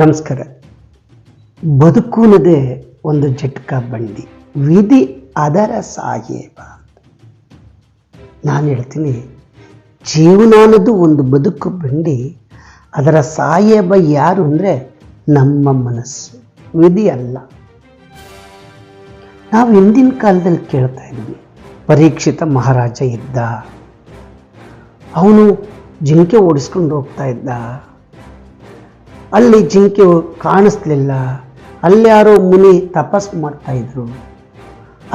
ನಮಸ್ಕಾರ. ಬದುಕುನದೇ ಒಂದು ಜಟ್ಕ ಬಂಡಿ. ವಿಧಿ ಅದರ ಸಾಹೇಬ ನಾನು ಹೇಳ್ತೀನಿ ಜೀವನ ಒಂದು ಬದುಕು ಬಂಡಿ, ಅದರ ಸಾಹೇಬ ಯಾರು ಅಂದರೆ ನಮ್ಮ ಮನಸ್ಸು. ವಿಧಿ ಅಲ್ಲ. ನಾವು ಹಿಂದಿನ ಕಾಲದಲ್ಲಿ ಕೇಳ್ತಾ ಇದ್ವಿ, ಪರೀಕ್ಷಿತ ಮಹಾರಾಜ ಇದ್ದ, ಅವನು ಜಿಂಕೆ ಓಡಿಸ್ಕೊಂಡು ಹೋಗ್ತಾ ಇದ್ದ. ಅಲ್ಲಿ ಜಿಂಕೆ ಕಾಣಿಸ್ಲಿಲ್ಲ. ಅಲ್ಲಿ ಯಾರೋ ಮುನಿ ತಪಸ್ ಮಾಡ್ತಾ ಇದ್ರು.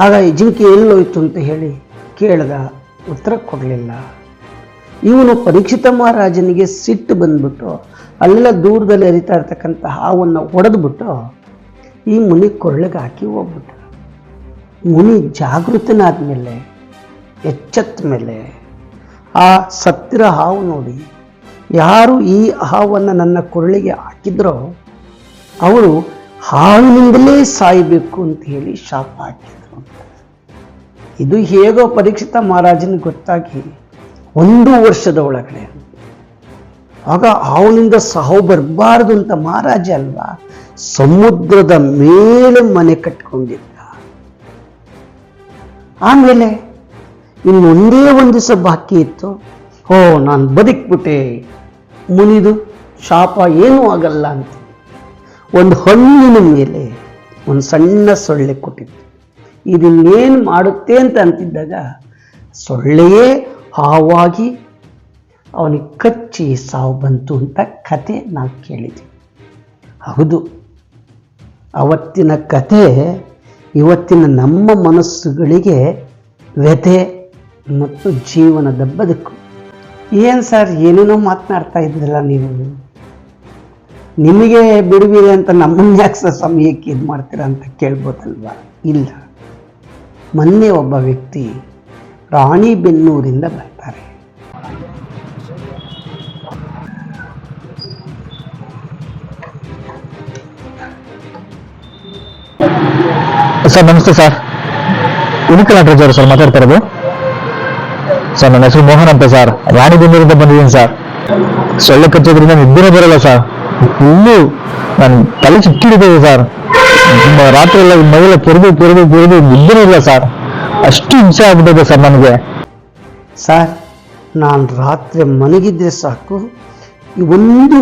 ಆಗ ಈ ಜಿಂಕೆ ಎಲ್ಲೋಯ್ತು ಅಂತ ಹೇಳಿ ಕೇಳ್ದ ಉತ್ತರ ಕೊಡಲಿಲ್ಲ. ಇವನು ಪರೀಕ್ಷಿತ ಮಹಾರಾಜನಿಗೆ ಸಿಟ್ಟು ಬಂದ್ಬಿಟ್ಟು ಅಲ್ಲೆಲ್ಲ ದೂರದಲ್ಲಿ ಹರಿತಾ ಇರ್ತಕ್ಕಂಥ ಹಾವನ್ನು ಹೊಡೆದ್ಬಿಟ್ಟು ಈ ಮುನಿ ಕೊರಳಿಗೆ ಹಾಕಿ ಹೋಗ್ಬಿಟ್ಟ. ಮುನಿ ಜಾಗೃತನಾದ ಮೇಲೆ ಎಚ್ಚೆತ್ತ ಮೇಲೆ ಆ ಸತ್ತಿರ ಹಾವು ನೋಡಿ ಯಾರು ಈ ಹಾವನ್ನು ನನ್ನ ಕೊರಳಿಗೆ ಹಾಕಿದ್ರೋ ಅವರು ಹಾವಿನಿಂದಲೇ ಸಾಯಬೇಕು ಅಂತ ಹೇಳಿ ಶಾಪ ಹಾಕಿದ್ರು ಇದು ಹೇಗೋ ಪರೀಕ್ಷಿತ ಮಹಾರಾಜನ ಗೊತ್ತಾಗಿ ಒಂದು ವರ್ಷದ ಒಳಗಡೆ. ಆಗ ಹಾವಿನಿಂದ ಸಾವು ಬರಬಾರ್ದು ಅಂತ ಮಹಾರಾಜ ಅಲ್ವಾ? ಸಮುದ್ರದ ಮೇಲೆ ಮನೆ ಕಟ್ಕೊಂಡಿದ್ದ. ಆಮೇಲೆ ಇನ್ನೊಂದೇ ಒಂದು ದಿವಸ ಬಾಕಿ ಇತ್ತು. ಓ, ನಾನು ಬದುಕ್ಬಿಟ್ಟೆ. ಮುನಿದು ಶಾಪ ಏನೂ ಆಗಲ್ಲ ಅಂತ. ಒಂದು ಹಣ್ಣಿನ ಮೇಲೆ ಒಂದು ಸಣ್ಣ ಸೊಳ್ಳೆ ಕೊಟ್ಟಿತ್ತು. ಇದನ್ನೇನು ಮಾಡುತ್ತೆ ಅಂತ ಅಂತಿದ್ದಾಗ ಸೊಳ್ಳೆಯೇ ಹಾವಾಗಿ ಅವನಿಗೆ ಕಚ್ಚಿ ಸಾವು ಬಂತು ಅಂತ ಕತೆ ನಾವು ಕೇಳಿದ್ವಿ ಹೌದು, ಅವತ್ತಿನ ಕತೆ ಇವತ್ತಿನ ನಮ್ಮ ಮನಸ್ಸುಗಳಿಗೆ ವ್ಯಥೆ ಮತ್ತು ಜೀವನದ ಬದುಕು. ಏನು ಸರ್, ಏನೇನೋ ಮಾತನಾಡ್ತಾ ಇದ್ರಲ್ಲ ನೀವು? ನಿಮಗೆ ಬಿಡುವಿದೆ ಅಂತ ನಮ್ಮನ್ನ ಯಾಕೆ ಸರ್ ಸಮಯಕ್ಕೆ ಇದು ಮಾಡ್ತೀರಾ ಅಂತ ಕೇಳ್ಬೋದಲ್ವಾ? ಇಲ್ಲ. ಮೊನ್ನೆ ಒಬ್ಬ ವ್ಯಕ್ತಿ ರಾಣಿ ಬೆನ್ನೂರಿಂದ ಬರ್ತಾರೆ. ಸರ್, ನಮಸ್ತೆ ಸರ್. ಉಣಕಲ್ ಅವರು ಸರ್ ಮಾತಾಡ್ತಾ ಇರೋದು. ಸರ್, ನನ್ನ ಹೆಸರು ಮೋಹನ್ ಅಂತ ಸರ್. ರಾಣಿಬೆನ್ನೂರಿಂದ ಬಂದಿದ್ದೀನಿ ಸರ್. ಸೊಳ್ಳೆ ಕಚ್ಚೋದ್ರಿಂದ ನಿದ್ದೆನೇ ಬರಲ್ಲ ಸರ್. ಫುಲ್ಲು ನಾನು ತಲೆ ಚಿಕ್ಕಿಡಿದ್ದೇವೆ ಸರ್. ರಾತ್ರಿ ಎಲ್ಲ ಮೈಯೆಲ್ಲ ಕೆರೆದು ಕೆರೆದು ಕೆರೆದು ನಿದ್ದೆನೇ ಇಲ್ಲ ಸರ್. ಅಷ್ಟು ಹಿಂಸೆ ಆಗ್ಬಿಟ್ಟಿದೆ ಸರ್ ನನಗೆ. ಸರ್, ನಾನು ರಾತ್ರಿ ಮಲಗಿದ್ರೆ ಸಾಕು. ಒಂದು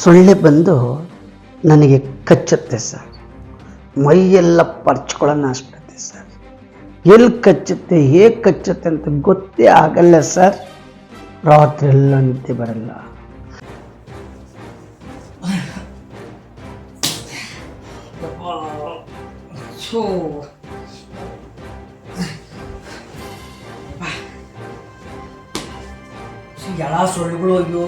ಸೊಳ್ಳೆ ಬಂದು ನನಗೆ ಕಚ್ಚುತ್ತೆ ಸರ್. ಮೈಯೆಲ್ಲ ಪರ್ಚ್ಕೊಳ್ಳೋಣ ಅಷ್ಟು. ಎಲ್ಲಿ ಕಚ್ಚುತ್ತೆ, ಹೇಗೆ ಕಚ್ಚುತ್ತೆ ಅಂತ ಗೊತ್ತೇ ಆಗಲ್ಲ ಸರ್. ರಾತ್ರಿ ಎಲ್ಲ ನಿದ್ದೆ ಬರಲ್ಲ ಎಲ್ಲ ಸೊಳ್ಳೆಗಳು ಅಯ್ಯೋ.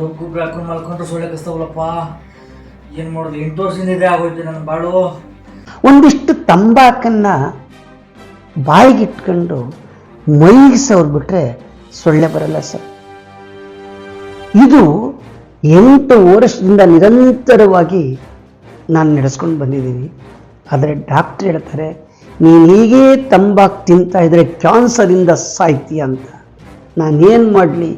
ರೊಗ್ಗುಬ್ರು ಹಾಕೊಂಡು ಮಲ್ಕೊಂಡ್ರೆ ಸೊಳ್ಳೆ ಕಸ್ತವಲ್ಲಪ್ಪ ಏನು ಮಾಡೋದು, ಎಂಟು ವರ್ಷದಿಂದ ಇದೆ ಆಗೋಯ್ತು ನನ್ನ ಬಾಳು. ಒಂದಿಷ್ಟು ತಂಬಾಕನ್ನು ಬಾಯಿಗೆ ಇಟ್ಕೊಂಡು ಮೈಗೆ ಬಿಟ್ಟರೆ ಸೊಳ್ಳೆ ಬರಲ್ಲ ಸರ್. ಇದು ಎಂಟು ವರ್ಷದಿಂದ ನಿರಂತರವಾಗಿ ನಾನು ನಡೆಸ್ಕೊಂಡು ಬಂದಿದ್ದೀನಿ. ಆದರೆ ಡಾಕ್ಟ್ರ್ ಹೇಳ್ತಾರೆ, ನೀನು ಹೀಗೆ ತಂಬಾಕು ತಿಂತಾ ಇದ್ರೆ ಕ್ಯಾನ್ಸರಿಂದ ಸಾಯ್ತೀಯ ಅಂತ. ನಾನೇನು ಮಾಡಲಿ?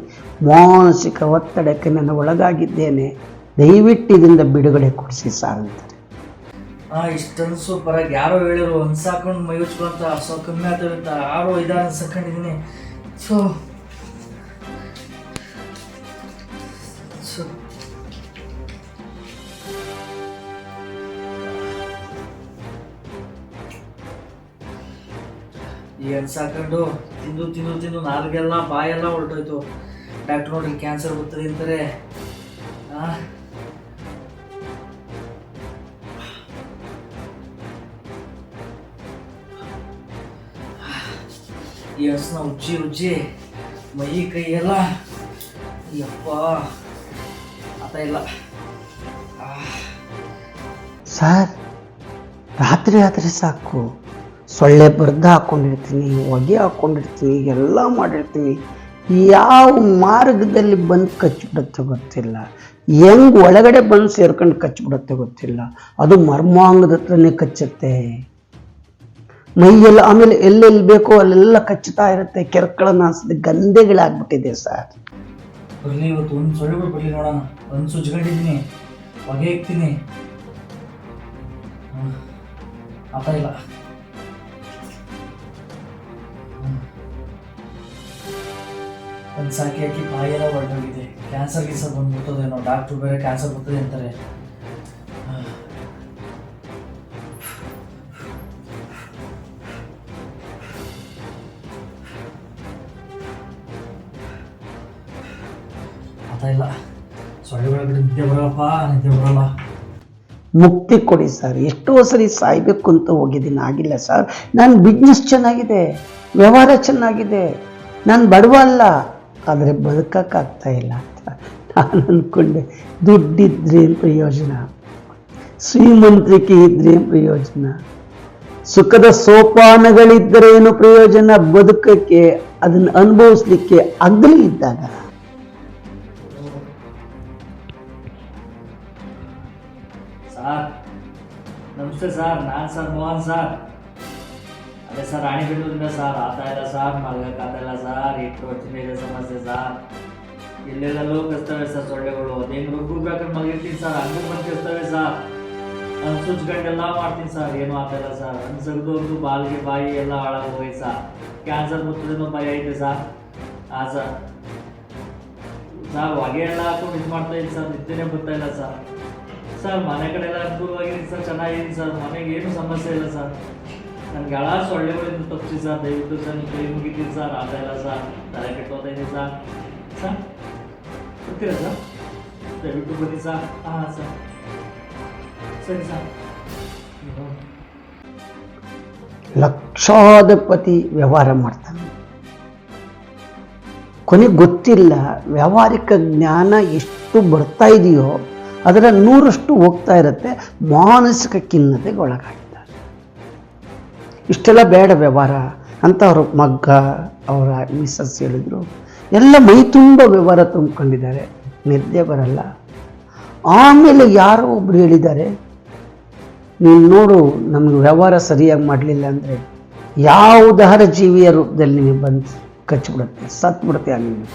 ಮಾನಸಿಕ ಒತ್ತಡಕ್ಕೆ ನಾನು ಒಳಗಾಗಿದ್ದೇನೆ. ದಯವಿಟ್ಟು ಇದರಿಂದ ಬಿಡುಗಡೆ ಕೊಡಿಸಿ ಸಾರ್ ಅಂತಾರೆ. ಇಷ್ಟೊಂದು ಸೂಪರಾಗಿ ಯಾರೋ ಹೇಳಿರು ಸಾಕೊಂಡು ಮೈ ಉಚ್ಕೊಂತ ಸೊ ಕಮ್ಮಿ ಆಗ್ತದೆ ಅಂತ, ಯಾರೋ ಇದಾರ ಅನ್ಸಕೊಂಡಿದ್ದೀನಿ ಸೊ ಸೊ ಈ ಅನ್ಸಾಕೊಂಡು ತಿಂದು ತಿಂದು ತಿಂದು, ನಾಲ್ಗೆಲ್ಲ ಬಾಯೆಲ್ಲ ಹೊರಟೋಯ್ತು. ಡಾಕ್ಟರ್ ನೋಡಿ ಕ್ಯಾನ್ಸರ್ ಬರ್ತದೆ ಅಂತಾರೆ. ಆ. ಈ ಹಸ್ನ ಉಜ್ಜಿ ಉಜ್ಜಿ ಮೈ ಕೈ ಯಪ್ಪ ಆತ ಇಲ್ಲ. ಸರ್, ರಾತ್ರಿ ರಾತ್ರಿ ಸಾಕು. ಸೊಳ್ಳೆ ಬರ್ದ ಹಾಕೊಂಡಿರ್ತೀನಿ, ಹೊಗೆ ಹಾಕೊಂಡಿರ್ತೀನಿ, ಎಲ್ಲ ಮಾಡಿರ್ತೀನಿ. ಯಾವ ಮಾರ್ಗದಲ್ಲಿ ಬಂದು ಕಚ್ಚಿಬಿಡುತ್ತೆ ಗೊತ್ತಿಲ್ಲ. ಹೆಂಗ್ ಒಳಗಡೆ ಬಂದು ಸೇರ್ಕೊಂಡು ಕಚ್ಚಿಬಿಡುತ್ತೆ ಗೊತ್ತಿಲ್ಲ. ಅದು ಮರ್ಮಾಂಗದ ಹತ್ರನೇ ಕಚ್ಚುತ್ತೆ. ಮೈಯೆಲ್ಲ ಆಮೇಲೆ ಎಲ್ಲೆಲ್ಲಿ ಬೇಕೋ ಅಲ್ಲೆಲ್ಲ ಕಚ್ಚುತ್ತಾ ಇರುತ್ತೆ. ಕೆರ್ಕಳನ್ನ ಅನ್ಸದೆ ಗಂಧೆಗಳಾಗ್ಬಿಟ್ಟಿದೆ ಸರ್. ಬರಲಿ ಇವತ್ತು ಒಂದು ಸೊಳ್ಳೆ ಬರಲಿ ನೋಡೋಣ. ಒಂದು ಸುಜ್ಕೊಂಡಿದ್ದೀನಿ ಹೊಗೆ ಇಕ್ತೀನಿ. ಆತ ಇಲ್ಲ. ಒಂದು ಸಾಕಿ ಹಾಕಿ ಬಾಯೆಲ್ಲ ಹೊರಟೋಗಿದೆ ಕ್ಯಾನ್ಸರ್ ಗೀಸರ್ ಬಂದ್ಬಿಡ್ತದೇನೋ ಡಾಕ್ಟ್ರು ಬೇರೆ ಕ್ಯಾನ್ಸರ್ ಬರ್ತದೆ ಅಂತಾರೆ. ಇಲ್ಲ. ಮುಕ್ತಿ ಕೊಡಿ ಸರ್. ಎಷ್ಟೋ ಸರಿ ಸಾಯ್ಬೇಕು ಅಂತ ಹೋಗಿದ್ದೀನಿ ಆಗಿಲ್ಲ ಸರ್. ನನ್ನ ಬಿಸ್ನೆಸ್ ಚೆನ್ನಾಗಿದೆ, ವ್ಯವಹಾರ ಚೆನ್ನಾಗಿದೆ. ನಾನು ಬಡವ ಅಲ್ಲ. ಆದರೆ ಬದುಕಕ್ಕಾಗ್ತಾ ಇಲ್ಲ ಅಂತ ನಾನು ಅಂದ್ಕೊಂಡೆ ದುಡ್ಡಿದ್ರೇನು ಪ್ರಯೋಜನ ಶ್ರೀಮಂತಿಕೆ ಇದ್ರೇನು ಪ್ರಯೋಜನ ಸುಖದ ಸೋಪಾನಗಳಿದ್ದರೇನು ಪ್ರಯೋಜನ? ಬದುಕಕ್ಕೆ, ಅದನ್ನು ಅನುಭವಿಸ್ಲಿಕ್ಕೆ ಅಗ್ರಿ ಇದ್ದಾಗ ಸರ್. ನಮಸ್ತೆ ಸರ್, ನಾನು ಸರ್ ಮೋಹನ್ ಸರ್. ಅದೇ ಸರ್, ರಾಣಿಬೆನ್ನೂರಿಂದ ಸರ್ ಆಗ್ತಾ ಇಲ್ಲ ಸರ್ ಮಲ್ಗಕ್ಕಾಗ್ತಾ ಇಲ್ಲ ಸರ್ ಇಟ್ಟು ವರ್ಷದಿಂದ ಇದೆ ಸಮಸ್ಯೆ ಸರ್. ಇಲ್ಲೆಲ್ಲೂ ಕಸ್ತವೆ ಸರ್ ಸೊಳ್ಳೆಗಳು. ಅದೇನು ರುಬ್ಬು ಬೇಕಾದ್ರೆ ಮಲಗಿರ್ತೀನಿ ಸರ್, ಹಂಗೆ ಬಂದಿರ್ತವೆ ಸರ್. ನಾನು ಸುಚ್ಗಂಡೆಲ್ಲ ಮಾಡ್ತೀನಿ ಸರ್, ಏನು ಆಗಲ್ಲ ಸರ್. ನನ್ನ ಸಗದವ್ರದ್ದು ಬಾಲ್ಗೆ ಬಾಯಿ ಎಲ್ಲ ಹಾಳಾಗೋಗಿ ಸರ್. ಕ್ಯಾನ್ಸರ್ ಬರ್ತದೇನೋ ಭಯ ಐತೆ ಸರ್. ಹಾಂ ಸರ್. ಸರ್, ಹೊಗೆ ಎಲ್ಲ ಹಾಕೊಂಡು ಇದು ಮಾಡ್ತಾ ಇಲ್ಲ ಸರ್, ನಿದ್ದೆನೇ ಬರ್ತಾ ಇಲ್ಲ ಸರ್. ಸರ್, ಮನೆ ಕಡೆ ಎಲ್ಲ ಅನುಕೂಲವಾಗಿದೆ ಸರ್ ಚೆನ್ನಾಗಿದೆ ಸರ್. ಮನೆಗೆ ಏನು ಸಮಸ್ಯೆ ಇಲ್ಲ ಸರ್. ನನಗೆ ಹಳ ಸೊಳ್ಳೆಗಳಿಂದ ತಪ್ಪಿಸಿ ಸರ್. ದಯವಿಟ್ಟು ಸರ್ ನೀವು ಕೈ ಸರ್. ಇಲ್ಲ ಸರ್. ತಲೆ ಕೆಟ್ಟೋಗ್ತಾ ಇದೆ ಸರ್. ಸರ್ ಬರ್ತೀರಾ ಸರ್? ದಯವಿಟ್ಟು ಬನ್ನಿ ಸರ್. ಹಾಂ, ಸರ್. ಸರಿ ಸರ್. ಲಕ್ಷಾಧಿಪತಿ ವ್ಯವಹಾರ ಮಾಡ್ತಾನೆ. ಕೊನೆಗೆ ಗೊತ್ತಿಲ್ಲ ವ್ಯಾವಹಾರಿಕ ಜ್ಞಾನ ಎಷ್ಟು ಬರ್ತಾ ಇದೆಯೋ ಅದರ ನೂರಷ್ಟು ಹೋಗ್ತಾ ಇರುತ್ತೆ, ಮಾನಸಿಕ ಖಿನ್ನತೆಗೆ ಒಳಗಾಗಿದ್ದಾರೆ ಇಷ್ಟೆಲ್ಲ ಬೇಡ ವ್ಯವಹಾರ ಅಂತ ಅವ್ರ ಮಗ್ಗ, ಅವರ ಮಿಸ್ಸಸ್ ಹೇಳಿದರು. ಎಲ್ಲ ಮೈ ತುಂಬ ವ್ಯವಹಾರ ತುಂಬಿಕೊಂಡಿದ್ದಾರೆ, ನಿದ್ದೆ ಬರಲ್ಲ. ಆಮೇಲೆ ಯಾರೋ ಒಬ್ರು ಹೇಳಿದ್ದಾರೆ, ನೀನು ನೋಡು, ನಮಗೆ ವ್ಯವಹಾರ ಸರಿಯಾಗಿ ಮಾಡಲಿಲ್ಲ ಅಂದರೆ ಯಾವುದಾರ ಜೀವಿಯ ರೂಪದಲ್ಲಿ ನೀವು ಬಂದು ಕಚ್ಚಿಬಿಡುತ್ತೆ ಸತ್ಬಿಡುತ್ತೆ ನೀನು.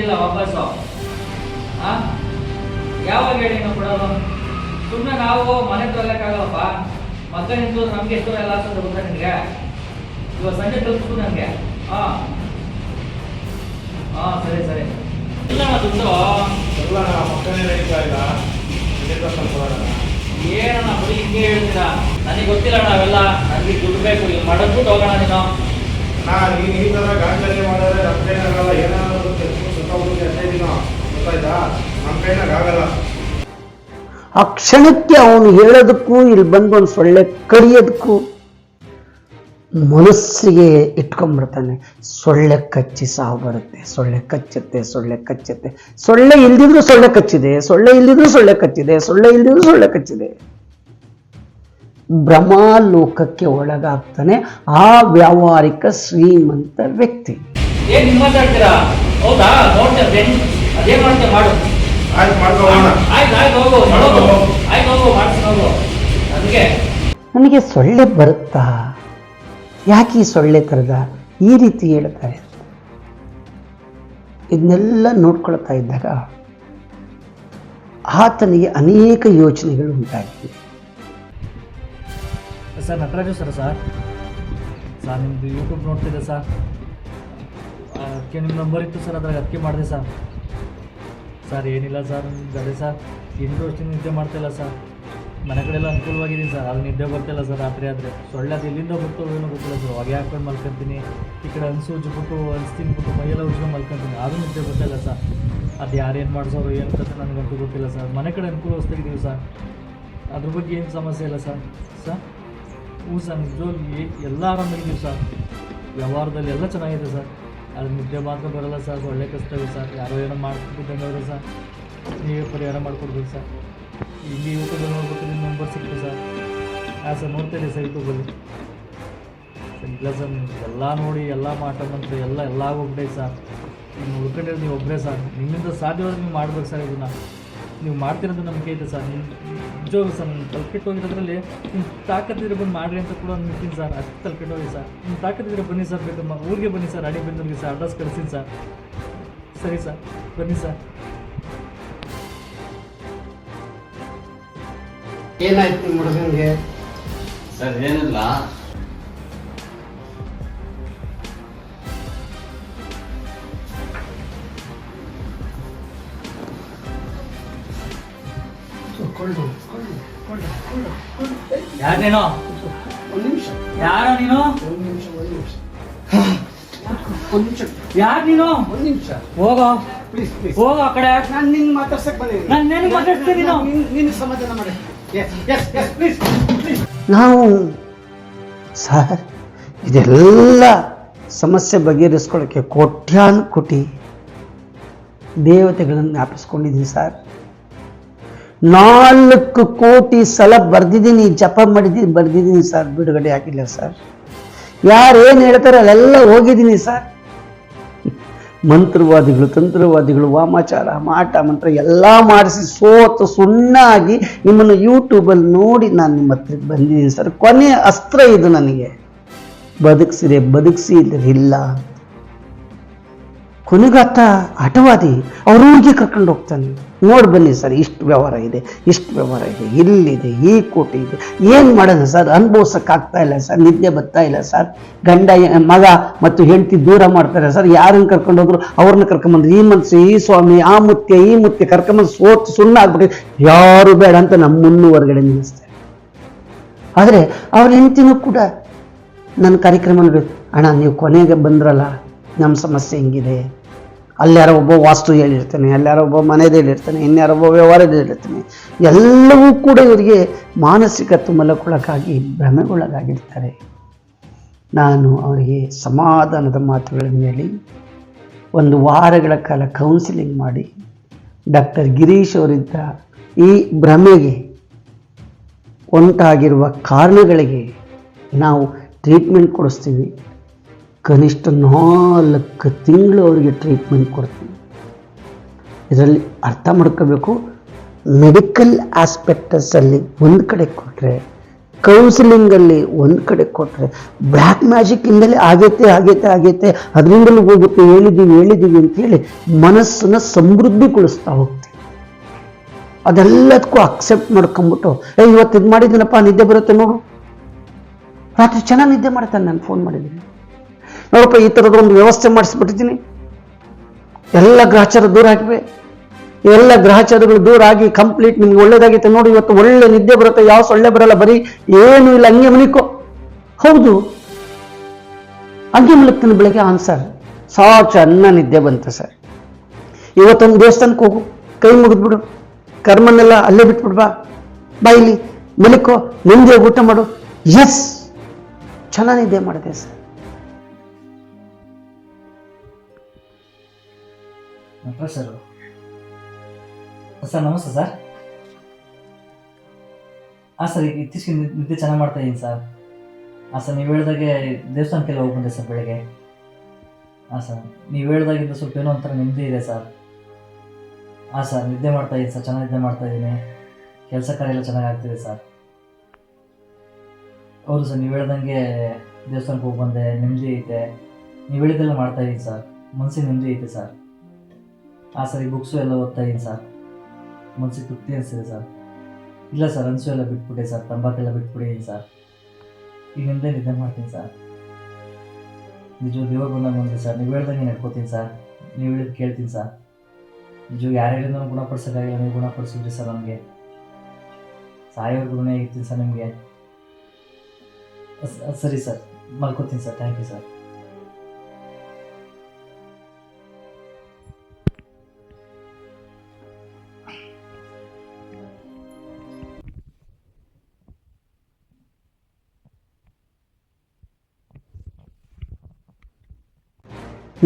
ದುಡ್ಡಿಲ್ಲ ವಾಪಸ್ಸು. ಆ? ಯಾವಾಗ ಹೇಳಿ ನಾವು ಕೊಡೋದು ಸುಮ್ಮನೆ ನಾವು ಮನೆ ತೊಗೊಳಕ್ಕಾಗಲ್ಲಪ್ಪ ಮತ್ತೆ ನಿಂತು ನಮ್ಗೆ ಎಷ್ಟು ಎಲ್ಲ ಅಂತ ಗೊತ್ತಾ ನಿಮಗೆ ಇವಾಗ ಸಂಜೆ ತಲುಪಿಸ್ಬೋದು ನನಗೆ. ಹಾಂ ಹಾಂ ಸರಿ ಸರಿ. ಇಲ್ಲ ದುಡ್ಡು ಎಲ್ಲ ಮಕ್ಕಳೇ ನಡೀತಾ ಇಲ್ಲ. ಏನಣ್ಣ ಬರೀ ಹಿಂಗೆ ಹೇಳ್ತೀರಾ? ನನಗೆ ಗೊತ್ತಿಲ್ಲ ಅಣ್ಣ ಅವೆಲ್ಲ. ನನಗೆ ದುಡ್ಡು ಬೇಕು. ಇಲ್ಲಿ ಮಡಗ್ಬಿಟ್ಟು ಹೋಗೋಣ ನೀನು. ನಾ ನೀನ್ ಈ ಥರ ಗಾಂಧಿ ಮಾಡಿದ್ರೆ ಏನಾದರೂ ಏನಾದ್ರು ಆ ಕ್ಷಣಕ್ಕೆ ಅವನು ಹೇಳೋದಕ್ಕೂ ಇಲ್ಲಿ ಬಂದು ಒಂದು ಸೊಳ್ಳೆ ಕಡಿಯೋದಕ್ಕೂ ಮನಸ್ಸಿಗೆ ಇಟ್ಕೊಂಡ್ಬಿಡ್ತಾನೆ. ಸೊಳ್ಳೆ ಕಚ್ಚಿ ಸಾವು ಬರುತ್ತೆ, ಸೊಳ್ಳೆ ಕಚ್ಚುತ್ತೆ ಸೊಳ್ಳೆ ಕಚ್ಚುತ್ತೆ. ಸೊಳ್ಳೆ ಇಲ್ದಿದ್ರು ಸೊಳ್ಳೆ ಕಚ್ಚಿದೆ, ಸೊಳ್ಳೆ ಇಲ್ದಿದ್ರು ಸೊಳ್ಳೆ ಕಚ್ಚಿದೆ, ಸೊಳ್ಳೆ ಇಲ್ದಿದ್ರು ಸೊಳ್ಳೆ ಕಚ್ಚಿದೆ. ಭ್ರಮಾಲೋಕಕ್ಕೆ ಒಳಗಾಗ್ತಾನೆ ಆ ವ್ಯಾವಹಾರಿಕ ಶ್ರೀಮಂತ ವ್ಯಕ್ತಿ. ಹೌದಾ? ನೋಡ್ತೇವೆ ಅದೇ ಮಾಡ್ತೇವೆ ಮಾಡು. ಆಯ್ತು ಮಾಡ್ಕೊಳ್ಳೋಣ. ಆಯ್ತು ಆಯ್ತು ಹೋಗು. ಮಾಡೋದು ಹೋಗು ಆಯ್ತು ಹೋಗು ಮಾಡ್ತೀನಿ ಹೋಗು. ನನಗೆ. ನನಗೆ ಸೊಳ್ಳೆ ಬರುತ್ತಾ? ಯಾಕೆ ಈ ಸೊಳ್ಳೆ ಥರದ ಈ ರೀತಿ ಹೇಳ್ತಾರೆ. ಇದನ್ನೆಲ್ಲ ನೋಡ್ಕೊಳ್ತಾ ಇದ್ದಾಗ ಆತನಿಗೆ ಅನೇಕ ಯೋಚನೆಗಳು ಉಂಟಾಗಿವೆ sir Nataraju sir sir. Sir ನಿಮ್ಮದು ಯೂಟ್ಯೂಬ್ ನೋಡ್ತಿದ್ದೆ ಸರ್. ಅದಕ್ಕೆ ನಿಮ್ಮ ನಂಬರ್ ಇತ್ತು ಸರ್ ಅದ್ರಾಗ ಅದಕ್ಕೆ ಮಾಡಿದೆ ಸರ್ ಸರ್ ಏನಿಲ್ಲ ಸರ್ ಅದೇ ಸರ್ ಎಂಟು ವರ್ಷದಿಂದ ನಿದ್ದೆ ಮಾಡ್ತಿಲ್ಲ ಸರ್ ಮನೆ ಕಡೆ ಎಲ್ಲ ಅನುಕೂಲವಾಗಿದ್ದೀನಿ ಸರ್ ಅದು ನಿದ್ದೆ ಬರ್ತಿಲ್ಲ ಸರ್ ರಾತ್ರಿ ಆದರೆ. ಸೊಳ್ಳೆ ಅದು ಎಲ್ಲಿಂದ ಬರ್ತೋ ಏನೋ ಗೊತ್ತಿಲ್ಲ ಸರ್ ಹೊಗೆ ಹಾಕೊಂಡು ಮಲ್ಕೊತೀನಿ? ಈ ಕಡೆ ಅನ್ಸು ಉಜ್ಬಿಟ್ಟು ಅನ್ಸ್ ತಿನ್ಬಿಟ್ಟು ಮೈಯೆಲ್ಲ ಉಜ್ಕೊಂಡು ಮಲ್ಕೊತೀನಿ. ಅದು ನಿದ್ದೆ ಬರ್ತಾಯಿಲ್ಲ ಸರ್ ಅದು ಯಾರೇನು ಮಾಡಿಸೋರು, ಏನು ಅಂತ ನನಗಂತೂ ಗೊತ್ತಿಲ್ಲ ಸರ್ ಮನೆ ಕಡೆ ಅನುಕೂಲ ಅನುಕೂಲವಾಗಿದ್ದೀವಿ ಸರ್ ಅದ್ರ ಬಗ್ಗೆ ಏನು ಸಮಸ್ಯೆ ಇಲ್ಲ ಸರ್ ಸರ್ ಹ್ಞೂ ಸರ್ ನಿಜವಾಗ್ಲೂ ಎಲ್ಲ ಆರಾಮಾಗಿದ್ದೀವಿ ಸರ್ ವ್ಯವಹಾರದಲ್ಲಿ ಎಲ್ಲ ಚೆನ್ನಾಗಿದೆ ಸರ್ ಅದು ಮುದ್ದೆ ಮಾತ್ರ ಬರಲ್ಲ ಸರ್ ಒಳ್ಳೆ ಕಷ್ಟವೇ ಸರ್. ಯಾರೋ ಏನೋ ಮಾಡ್ಕೊಟ್ಟಿದ್ದಂಗೆ ಸರ್. ನೀವೇ ಪರಿಹಾರ ಮಾಡಿಕೊಡ್ಬೇಕು ಸರ್. ಇಲ್ಲಿ ಯೂಟ್ಯೂಬ್ ನೋಡ್ಬೇಕು ನಿಮ್ಮ ನಂಬರ್ ಸಿಕ್ತು ಸರ್. ಹಾಂ ಸರ್ ನೋಡ್ತೇನೆ ಸರ್ ಯೂಟ್ಯೂಬಲ್ಲಿ ಇಲ್ಲ ಸರ್ ಎಲ್ಲ ನೋಡಿ, ಎಲ್ಲ ಮಾಟಮಂತ್ರ ಎಲ್ಲ ಎಲ್ಲ ಒಬ್ಬರೇ ಸರ್. ನೀವು ಉಳ್ಕೊಂಡಿರೋದು ನೀವು ಒಬ್ಬರೇ ಸರ್. ನಿಮ್ಮಿಂದ ಸಾಧ್ಯವಾದ್ರೆ ನೀವು ಮಾಡ್ಬೇಕು ಸರ್ ಇದನ್ನು. ನೀವು ಮಾಡ್ತಿರೋದು ನಂಬಿಕೆ ಇದೆ ಸರ್ ನಿಮ್ಮ ಜೋಗ ಸರ್ ನಿಮ್ಮ ತಲೆಕೆಟ್ಟು ಹೋಗಿರೋದ್ರಲ್ಲಿ ನಿಮ್ಮ ತಾಕತ್ತಿದ್ರೆ ಬಂದು ಮಾಡಿರಿ ಅಂತ ಕೂಡ ನಿಂತೀನಿ ಸರ್ ಅಷ್ಟು ತಲೆಕೆಟ್ಟು ಹೋಗಿ ಸರ್. ನಿಮ್ಮ ತಾಕತ್ತಿದ್ರೆ ಬನ್ನಿ ಸರ್ ಬೇಕು ಮ- ಊರಿಗೆ ಬನ್ನಿ ಸರ್ ಅಡಿ ಬೆಂದೂರಿಗೆ ಸರ್ ಅಡ್ರೆಸ್ ಕಳಿಸ್ತೀನಿ ಸರ್. ಸರಿ ಸರ್ ಬನ್ನಿ ಸರ್. ಏನಾಯ್ತು ನಿಮ್ಮ ಹುಡುಗನಿಗೆ? ಸರ್ ಏನಿಲ್ಲ. ಯಾರು ನೀನು? ಒಂದು ನಿಮಿಷ. ಯಾರೋ ನೀನು? ಒಂದು ನಿಮಿಷ ಒಂದು ನಿಮಿಷ. ಒಂದು ನಿಮಿಷ. ಯಾರು ನೀನು? ಒಂದು ನಿಮಿಷ. ಹೋಗೋ. ಪ್ಲೀಸ್ ಪ್ಲೀಸ್ ಹೋಗೋ ಆ ಕಡೆ. ನಾನು ನಿನ್ನ ಮಾತಾಡ್ಸಕ್ ಬಂದಿದ್ದೀನಿ ನಾನು. ನಿನ್ನ ಸಮಾಧಾನ ಮಾಡಿ. Yes yes yes please please ನಾವು ಸರ್ ಇದೆಲ್ಲ ಸಮಸ್ಯೆ ಬಗೆಹರಿಸ್ಕೊಳ್ಳೋಕ್ಕೆ ಕೋಟ್ಯಾನು ಕೋಟಿ ದೇವತೆಗಳನ್ನು ಜ್ಞಾಪಿಸ್ಕೊಂಡಿದ್ದೀನಿ ಸರ್. ನಾಲ್ಕು ಕೋಟಿ ಸಲ ಬರ್ದಿದ್ದೀನಿ, ಜಪ ಮಾಡಿದ್ದೀನಿ, ಬರೆದಿದ್ದೀನಿ ಸರ್, ಬಿಡುಗಡೆ ಆಗಿಲ್ಲ ಸರ್. ಯಾರೇನು ಹೇಳ್ತಾರೆ ಅಲ್ಲೆಲ್ಲ ಹೋಗಿದ್ದೀನಿ ಸರ್. ಮಂತ್ರವಾದಿಗಳು, ತಂತ್ರವಾದಿಗಳು, ವಾಮಾಚಾರ, ಮಾಟ, ಮಂತ್ರ ಎಲ್ಲ ಮಾಡಿಸಿ ಸೋತು ಸುಣ್ಣಾಗಿ ನಿಮ್ಮನ್ನು ಯೂಟ್ಯೂಬಲ್ಲಿ ನೋಡಿ ನಾನು ನಿಮ್ಮ ಹತ್ರ ಬಂದಿದ್ದೀನಿ ಸರ್. ಕೊನೆ ಅಸ್ತ್ರ ಇದು ನನಗೆ. ಬದುಕಿಸಿದೆ ಬದುಕಿಸಿ ಇಲ್ಲ. ಕೊನೆಗಾತ ಹಠವಾದಿ, ಅವ್ರ ಊರಿಗೆ ಕರ್ಕೊಂಡು ಹೋಗ್ತಾನೆ. ನೋಡಿ ಬನ್ನಿ ಸರ್, ಇಷ್ಟು ವ್ಯವಹಾರ ಇದೆ, ಇಷ್ಟು ವ್ಯವಹಾರ ಇದೆ, ಇಲ್ಲಿದೆ, ಈ ಕೋಟಿ ಇದೆ. ಏನು ಮಾಡೋಣ ಸರ್? ಅನುಭವಿಸೋಕ್ಕಾಗ್ತಾ ಇಲ್ಲ ಸರ್, ನಿದ್ದೆ ಬರ್ತಾ ಇಲ್ಲ ಸರ್. ಗಂಡ, ಮಗ ಮತ್ತು ಹೆಂಡತಿ ದೂರ ಮಾಡ್ತಾರೆ ಸರ್. ಯಾರನ್ನು ಕರ್ಕೊಂಡು ಹೋದ್ರು ಅವ್ರನ್ನ ಕರ್ಕೊಂಬಂದ್ರು. ಈ ಮನ್ಸು, ಈ ಸ್ವಾಮಿ, ಆ ಮುತ್ಯ, ಈ ಮುತ್ಯ ಕರ್ಕೊಂಬಂದು ಸೋತು ಸುಣ್ಣ ಆಗ್ಬಿಟ್ಟು ಯಾರು ಬೇಡ ಅಂತ ನಮ್ಮ ಮುನ್ನು ಹೊರಗಡೆ ನಿಲ್ಲಿಸ್ತಾರೆ. ಆದರೆ ಅವ್ರ ಹೆಂಡತಿನೂ ಕೂಡ ನನ್ನ ಕಾರ್ಯಕ್ರಮ ಅಣ್ಣ, ನೀವು ಕೊನೆಗೆ ಬಂದ್ರಲ್ಲ, ನಮ್ಮ ಸಮಸ್ಯೆ ಹಿಂಗಿದೆ. ಅಲ್ಯಾರೋ ಒಬ್ಬ ವಾಸ್ತು ಹೇಳಿರ್ತಾನೆ ಅಲ್ಯಾರೋ ಒಬ್ಬ ಮನೆದು ಹೇಳಿರ್ತಾನೆ ಇನ್ಯಾರೋ ಒಬ್ಬ ವ್ಯವಹಾರದ ಹೇಳಿರ್ತಾನೆ. ಎಲ್ಲವೂ ಕೂಡ ಇವರಿಗೆ ಮಾನಸಿಕ ತುಮಲಕ್ಕೊಳಗಾಗಿ, ಭ್ರಮೆಗೊಳಗಾಗಿರ್ತಾರೆ. ನಾನು ಅವರಿಗೆ ಸಮಾಧಾನದ ಮಾತುಗಳನ್ನು ಹೇಳಿ, ಒಂದು ವಾರಗಳ ಕಾಲ ಕೌನ್ಸಿಲಿಂಗ್ ಮಾಡಿ, ಡಾಕ್ಟರ್ ಗಿರೀಶ್ ಅವರಿದ್ದ ಈ ಭ್ರಮೆಗೆ ಉಂಟಾಗಿರುವ ಕಾರಣಗಳಿಗೆ ನಾವು ಟ್ರೀಟ್ಮೆಂಟ್ ಕೊಡಿಸ್ತೀವಿ. ಕನಿಷ್ಠ ನಾಲ್ಕು ತಿಂಗಳು ಅವರಿಗೆ ಟ್ರೀಟ್ಮೆಂಟ್ ಕೊಡ್ತೀನಿ. ಇದರಲ್ಲಿ ಅರ್ಥ ಮಾಡ್ಕೋಬೇಕು ಮೆಡಿಕಲ್ ಆಸ್ಪೆಕ್ಟಸಲ್ಲಿ ಒಂದು ಕಡೆ ಕೊಟ್ಟರೆ ಕೌನ್ಸಿಲಿಂಗಲ್ಲಿ ಒಂದು ಕಡೆ ಕೊಟ್ಟರೆ ಬ್ಲ್ಯಾಕ್ ಮ್ಯಾಜಿಕ್ಕಿಂದಲೇ ಆಗೈತೆ ಆಗೈತೆ ಆಗೈತೆ, ಅದರಿಂದಲೂ ಹೋಗುತ್ತೆ ಹೇಳಿದ್ದೀವಿ ಹೇಳಿದ್ದೀವಿ ಅಂತೇಳಿ ಮನಸ್ಸನ್ನು ಸಮೃದ್ಧಿಗೊಳಿಸ್ತಾ ಹೋಗ್ತೀವಿ ಅದೆಲ್ಲದಕ್ಕೂ ಅಕ್ಸೆಪ್ಟ್ ಮಾಡ್ಕೊಂಬಿಟ್ಟು ಏ ಇವತ್ತು ಇದು ಮಾಡಿದ್ದೀನಪ್ಪ ನಿದ್ದೆ ಬರುತ್ತೆ ನೋಡು. ರಾತ್ರಿ ಚೆನ್ನಾಗಿ ನಿದ್ದೆ ಮಾಡ್ತಾನೆ, ನಾನು ಫೋನ್ ಮಾಡಿದ್ದೀನಿ. ನೋಡಪ್ಪ, ಈ ಥರದ ಒಂದು ವ್ಯವಸ್ಥೆ ಮಾಡಿಸ್ಬಿಟ್ಟಿದ್ದೀನಿ. ಎಲ್ಲ ಗ್ರಹಚಾರ ದೂರ ಆಗಿವೆ. ಎಲ್ಲ ಗ್ರಹಚಾರಗಳು ದೂರ ಆಗಿ ಕಂಪ್ಲೀಟ್ ನಿಮ್ಗೆ ಒಳ್ಳೇದಾಗಿತ್ತು ನೋಡಿ, ಇವತ್ತು ಒಳ್ಳೆ ನಿದ್ದೆ ಬರುತ್ತೆ. ಯಾವ ಸೊಳ್ಳೆ ಬರಲ್ಲ, ಬರೀ ಏನು ಇಲ್ಲ, ಹಂಗೆ ಮನಿಕೋ. ಹೌದು. ಹಂಗೆ ಮಲಗ್ತಾನೆ ಬೆಳಗ್ಗೆ ಆನ್ಸರ್ ಸಾ ಚೆನ್ನ ನಿದ್ದೆ ಬಂತು ಸರ್. ಇವತ್ತೊಂದು ದೇವಸ್ಥಾನಕ್ಕೆ ಹೋಗು. ಕೈ ಮುಗಿದ್ಬಿಡು. ಕರ್ಮನ್ನೆಲ್ಲ ಅಲ್ಲೇ ಬಿಟ್ಬಿಡು, ಬಾ. ಬಾಯಿಲಿ ಮಲಿಕೋ ನಿಂದೆ ಊಟ ಮಾಡು. ಎಸ್ ಚೆನ್ನಾಗಿ ನಿದ್ದೆ ಮಾಡಿದೆ ಸರ್. ಸರ್. ಸರ್, ನಮಸ್ತೆ ಸರ್. ಹಾಂ ಸರ್ ಈಗ ಇತ್ತೀಚೆಗೆ ನಿದ್ದೆ- ಚೆನ್ನಾಗಿ ಮಾಡ್ತಾ ಇದ್ದೀನಿ ಸರ್. ಹಾಂ ಸರ್, ನೀವು ಹೇಳ್ದಾಗೆ ದೇವಸ್ಥಾನಕ್ಕೆಲ್ಲ ಹೋಗಿ ಬಂದೆ ಸರ್ ಬೆಳಗ್ಗೆ. ಹಾಂ ಸರ್, ನೀವು ಹೇಳ್ದಾಗಿಂದ ಸ್ವಲ್ಪ ಏನೋ ಒಂಥರ ನೆಮ್ಮದಿ ಇದೆ ಸರ್. ಹಾಂ ಸರ್, ನಿದ್ದೆ ಮಾಡ್ತಾ ಇದ್ದೀನಿ ಸರ್, ಚೆನ್ನಾಗಿ ನಿದ್ದೆ ಮಾಡ್ತಾ ಇದ್ದೀನಿ ಕೆಲಸ ಕಾರ್ಯ ಎಲ್ಲ ಚೆನ್ನಾಗಿ ಆಗ್ತಿದೆ ಸರ್. ಹೌದು ಸರ್, ನೀವು ಹೇಳ್ದಂಗೆ ದೇವಸ್ಥಾನಕ್ಕೆ ಹೋಗಿ ಬಂದೆ, ನೆಮ್ಮದಿ ಐತೆ. ನೀವು ಹೇಳಿದ್ದೆಲ್ಲ ಮಾಡ್ತಾ ಇದ್ದೀನಿ ಸರ್. ಮನಸ್ಸಿಗೆ ನೆಮ್ಮದಿ ಐತೆ ಸರ್. ಹಾಂ ಸರ್ ಈ ಬುಕ್ಸು ಎಲ್ಲ ಓದ್ತಾ ಇದ್ದೀನಿ ಸರ್ ಮನಸ್ಸಿಗೆ ತೃಪ್ತಿ ಅನಿಸ್ತಿದೆ ಸರ್ ಇಲ್ಲ ಸರ್ ಅನ್ಸು ಎಲ್ಲ ಬಿಟ್ಬಿಟ್ಟೆ ಸರ್ ತಂಬಾಕೆಲ್ಲ ಬಿಟ್ಬಿಟ್ಟಿದ್ದೀನಿ ಸರ್ ಈಗಿಂದ ನಿದ್ದೆ ಮಾಡ್ತೀನಿ ಸರ್ ನಿಜ ದೇವ್ರ ಬಂದಾಗ ಬಂದಿದೆ ಸರ್ ನೀವು ಹೇಳ್ದಂಗೆ ನಡ್ಕೋತೀನಿ ಸರ್ ನೀವು ಹೇಳಿದ್ ಕೇಳ್ತೀನಿ ಸರ್ ನಿಜ ಯಾರು ಹೇಳಿದ್ರು ಗುಣಪಡಿಸೋಕ್ಕಾಗಿಲ್ಲ, ನೀವು ಗುಣಪಡಿಸಿದ್ರಿ ಸರ್ ನನಗೆ ಸಾಯೋರ್ಗು ಗುಣ ಇರ್ತೀನಿ ಸರ್ ನಿಮಗೆ. ಸರಿ ಸರ್ ಮಲ್ಕೋತೀನಿ ಸರ್ ಥ್ಯಾಂಕ್ ಯು ಸರ್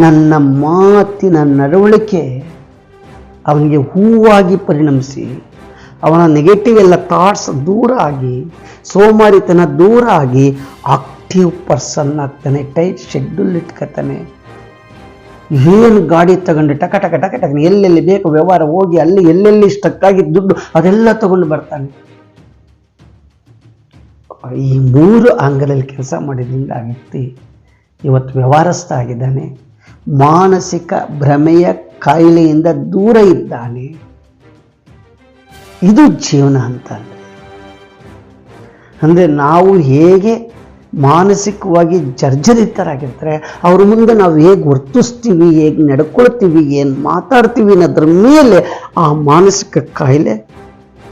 ನನ್ನ ಮಾತಿನ ನಡವಳಿಕೆ ಅವನಿಗೆ ಹೂವಾಗಿ ಪರಿಣಮಿಸಿ, ಅವನ ನೆಗೆಟಿವ್ ಎಲ್ಲ ಥಾಟ್ಸ್ ದೂರ ಆಗಿ, ಸೋಮಾರಿತನ ದೂರ ಆಗಿ ಆಕ್ಟಿವ್ ಪರ್ಸನ್ ಆಗ್ತಾನೆ ಟೈಟ್ ಶೆಡ್ಯೂಲ್ ಇಟ್ಕೊತಾನೆ. ಏನು ಗಾಡಿ ತಗೊಂಡು ಟಕ ಟಕ ಟಕ ಟಕ ಎಲ್ಲೆಲ್ಲಿ ಬೇಕು ವ್ಯವಹಾರ ಹೋಗಿ ಅಲ್ಲಿ ಎಲ್ಲೆಲ್ಲಿ ಸ್ಟಕ್ ಆಗಿ ದುಡ್ಡು ಅದೆಲ್ಲ ತಗೊಂಡು ಬರ್ತಾನೆ. ಈ ಮೂರು ಆಂಗಲಲ್ಲಿ ಕೆಲಸ ಮಾಡಿದ್ರಿಂದ ಆ ವ್ಯಕ್ತಿ ಇವತ್ತು ವ್ಯವಹಾರಸ್ಥ ಆಗಿದ್ದಾನೆ. ಮಾನಸಿಕ ಭ್ರಮೆಯ ಕಾಯಿಲೆಯಿಂದ ದೂರ ಇದ್ದಾನೆ. ಇದು ಜೀವನ ಅಂತ ಅಂದ್ರೆ ನಾವು ಹೇಗೆ ಮಾನಸಿಕವಾಗಿ ಜರ್ಜರಿತರಾಗಿರ್ತಾರೆ, ಅವ್ರ ಮುಂದೆ ನಾವು ಹೇಗೆ ವರ್ತಿಸ್ತೀವಿ, ಹೇಗೆ ನಡ್ಕೊಳ್ತೀವಿ, ಏನು ಮಾತಾಡ್ತೀವಿ ಅನ್ನೋದ್ರ ಮೇಲೆ ಆ ಮಾನಸಿಕ ಕಾಯಿಲೆ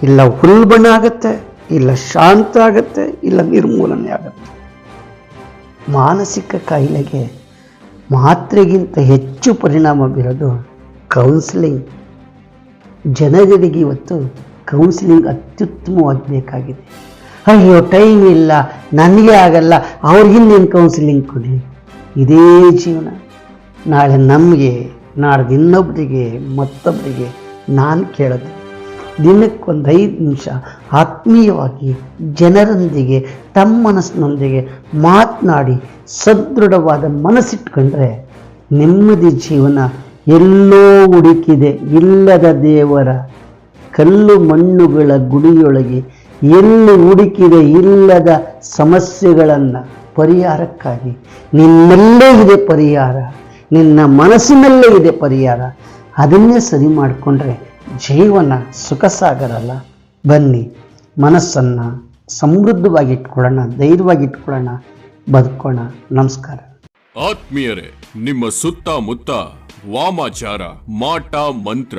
ಇಲ್ಲ ಹುಲ್ಬಣ ಆಗುತ್ತೆ, ಇಲ್ಲ ಶಾಂತ ಆಗುತ್ತೆ, ಇಲ್ಲ ನಿರ್ಮೂಲನೆ ಆಗುತ್ತೆ. ಮಾನಸಿಕ ಕಾಯಿಲೆಗೆ ಮಾತ್ರೆಗಿಂತ ಹೆಚ್ಚು ಪರಿಣಾಮ ಬೀರೋದು ಕೌನ್ಸಿಲಿಂಗ್ ಜನಗಳಿಗೆ ಇವತ್ತು ಕೌನ್ಸಿಲಿಂಗ್ ಅತ್ಯುತ್ತಮವಾಗಿ ಬೇಕಾಗಿದೆ. ಅಯ್ಯೋ ಟೈಮ್ ಇಲ್ಲ, ನನಗೆ ಆಗಲ್ಲ ಅವ್ರಿಗಿನ್ನೇನು ಕೌನ್ಸಿಲಿಂಗ್ ಕೊಡಿ? ಇದೇ ಜೀವನ. ನಾಳೆ ನಮಗೆ ನಾಡ್ದು ಇನ್ನೊಬ್ಬರಿಗೆ ಮತ್ತೊಬ್ಬರಿಗೆ ನಾನು ಕೇಳೋದು ದಿನಕ್ಕೊಂದು ಐದು ನಿಮಿಷ ಆತ್ಮೀಯವಾಗಿ ಜನರೊಂದಿಗೆ, ತಮ್ಮ ಮನಸ್ಸಿನೊಂದಿಗೆ ಮಾತನಾಡಿ ಸದೃಢವಾದ ಮನಸ್ಸಿಟ್ಕೊಂಡ್ರೆ ನೆಮ್ಮದಿ ಜೀವನ ಎಲ್ಲೋ ಹುಡುಕಿದೆ. ಇಲ್ಲದ ದೇವರ ಕಲ್ಲು ಮಣ್ಣುಗಳ ಗುಡಿಯೊಳಗೆ ಎಲ್ಲಿ ಹುಡುಕಿದೆ ಇಲ್ಲದ ಸಮಸ್ಯೆಗಳನ್ನು ಪರಿಹಾರಕ್ಕಾಗಿ. ನಿನ್ನಲ್ಲೇ ಇದೆ ಪರಿಹಾರ. ನಿನ್ನ ಮನಸ್ಸಿನಲ್ಲೇ ಇದೆ ಪರಿಹಾರ. ಅದನ್ನೇ ಸರಿ ಮಾಡಿಕೊಂಡ್ರೆ ಜೀವನ ಸುಖ ಸಾಗರಲ್ಲ ಬನ್ನಿ, ಮನಸ್ಸನ್ನು ಸಮೃದ್ಧವಾಗಿ ಇಟ್ಕೊಳ್ಳೋಣ ಧೈರ್ಯವಾಗಿ ಬದುಕೋಣ. ನಮಸ್ಕಾರ. ಆತ್ಮೀಯರೇ, ನಿಮ್ಮ ಸುತ್ತಮುತ್ತ ವಾಮಾಚಾರ, ಮಾಟ, ಮಂತ್ರ.